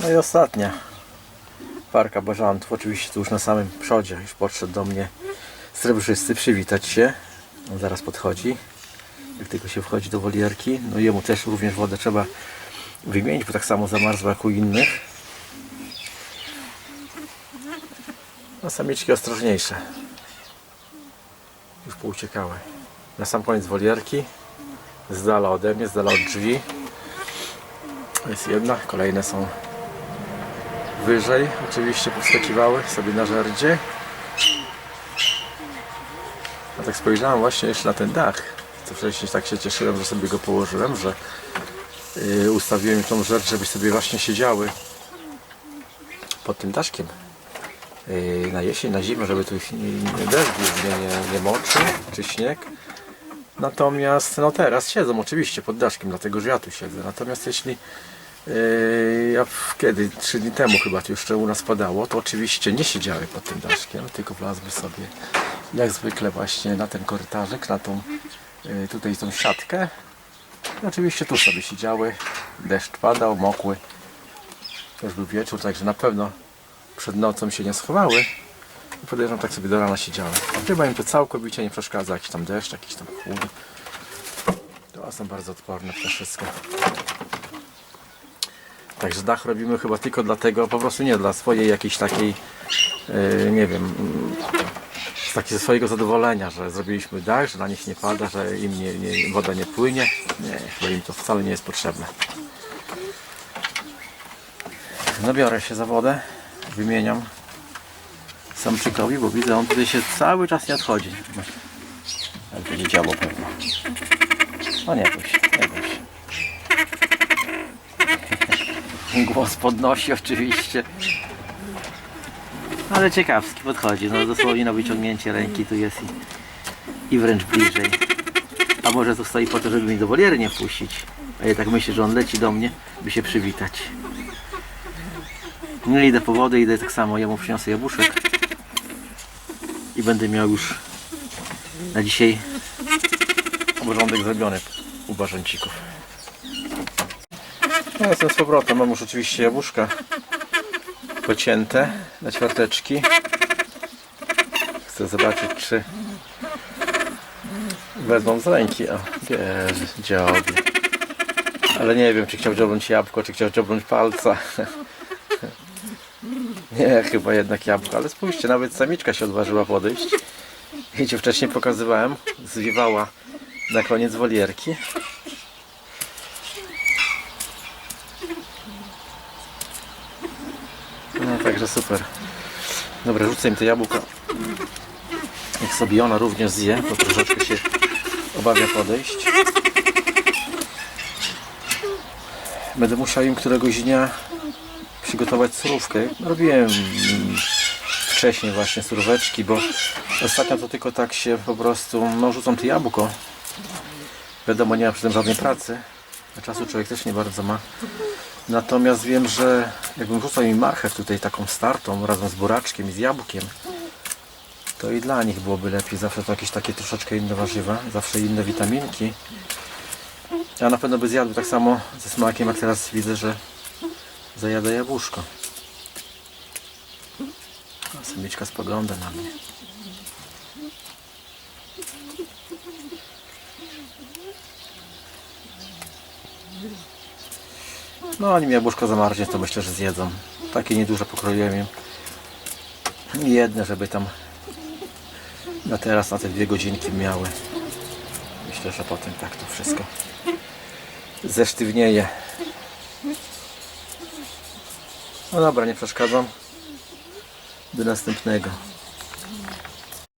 No i ostatnia parka bażantów. Oczywiście tu już na samym przodzie już podszedł do mnie srebrzysty przywitać się. On zaraz podchodzi. Jak tylko się wchodzi do wolierki. No jemu też również wodę trzeba wymienić, bo tak samo zamarzła jak u innych. No samiczki ostrożniejsze. Już pouciekały. Na sam koniec wolierki. Z dala ode mnie, z dala od drzwi. Jest jedna, kolejne są wyżej. Oczywiście powskakiwały sobie na żerdzie. A tak spojrzałem właśnie jeszcze na ten dach. Co wcześniej tak się cieszyłem, że sobie go położyłem, że yy, ustawiłem tą rzecz, żeby sobie właśnie siedziały pod tym daszkiem. Yy, na jesień, na zimę, żeby tu ich nie, nie deszcz głównie nie, nie moczył, czy śnieg. Natomiast no teraz siedzą oczywiście pod daszkiem, dlatego że ja tu siedzę. Natomiast jeśli ja w- kiedy, trzy dni temu chyba to jeszcze u nas padało, to oczywiście nie siedziały pod tym daszkiem, tylko wlazły sobie jak zwykle właśnie na ten korytarzyk, na tą yy, tutaj tą siatkę. I oczywiście tu sobie siedziały, deszcz padał, mokły. To już był wieczór, także na pewno przed nocą się nie schowały. I podejrzewam, tak sobie do rana siedziały. Chyba im to całkowicie nie przeszkadza, jakiś tam deszcz, jakiś tam chłód. To są bardzo odporne to wszystko. Także dach robimy chyba tylko dlatego, po prostu nie dla swojej jakiejś takiej, yy, nie wiem, z takiego swojego zadowolenia, że zrobiliśmy dach, że na nich nie pada, że im nie, nie, woda nie płynie. Nie, chyba im to wcale nie jest potrzebne. No biorę się za wodę, wymieniam samczykowi, bo widzę, on tutaj się cały czas nie odchodzi. Ale będzie działo pewno. No nie bój nie bój. Głos podnosi oczywiście. Ale ciekawski podchodzi, no dosłownie na wyciągnięcie ręki tu jest i, i wręcz bliżej. A może tu stoi po to, żeby mi do woliery nie wpuścić. A ja tak myślę, że on leci do mnie, by się przywitać. No idę po wodę, idę tak samo, jemu przyniosę jabłuszek. I będę miał już na dzisiaj obrządek zrobiony u bażancików. No jestem z powrotem, mam już oczywiście jabłuszka pocięte na ćwiarteczki. Chcę zobaczyć, czy wezmą z ręki. O, dziobie. Ale nie wiem, czy chciał dziobnąć jabłko, czy chciał dziobnąć palca. Nie, chyba jednak jabłko, ale spójrzcie, nawet samiczka się odważyła podejść. I ci wcześniej pokazywałem, zwiewała na koniec wolierki. No także super. Dobra, rzucę im te jabłka. Niech sobie ona również zje, bo troszeczkę się obawia podejść. Będę musiał im któregoś dnia przygotować surówkę. Robiłem wcześniej właśnie suróweczki, bo ostatnio to tylko tak się po prostu, no rzucam to jabłko. Wiadomo, nie ma przy tym żadnej pracy, a czasu człowiek też nie bardzo ma. Natomiast wiem, że jakbym rzucał im marchew tutaj taką startą razem z buraczkiem i z jabłkiem, to i dla nich byłoby lepiej. Zawsze to jakieś takie troszeczkę inne warzywa, zawsze inne witaminki. Ja na pewno by zjadł tak samo ze smakiem, jak teraz widzę, że zajada jabłuszko. A samiczka spogląda na mnie. No, nim jabłuszko zamarznie, to myślę, że zjedzą. Takie nieduże pokroiłem im. Jedne, żeby tam na teraz, na te dwie godzinki miały. Myślę, że potem tak to wszystko zesztywnieje. No dobra, nie przeszkadzam. Do następnego.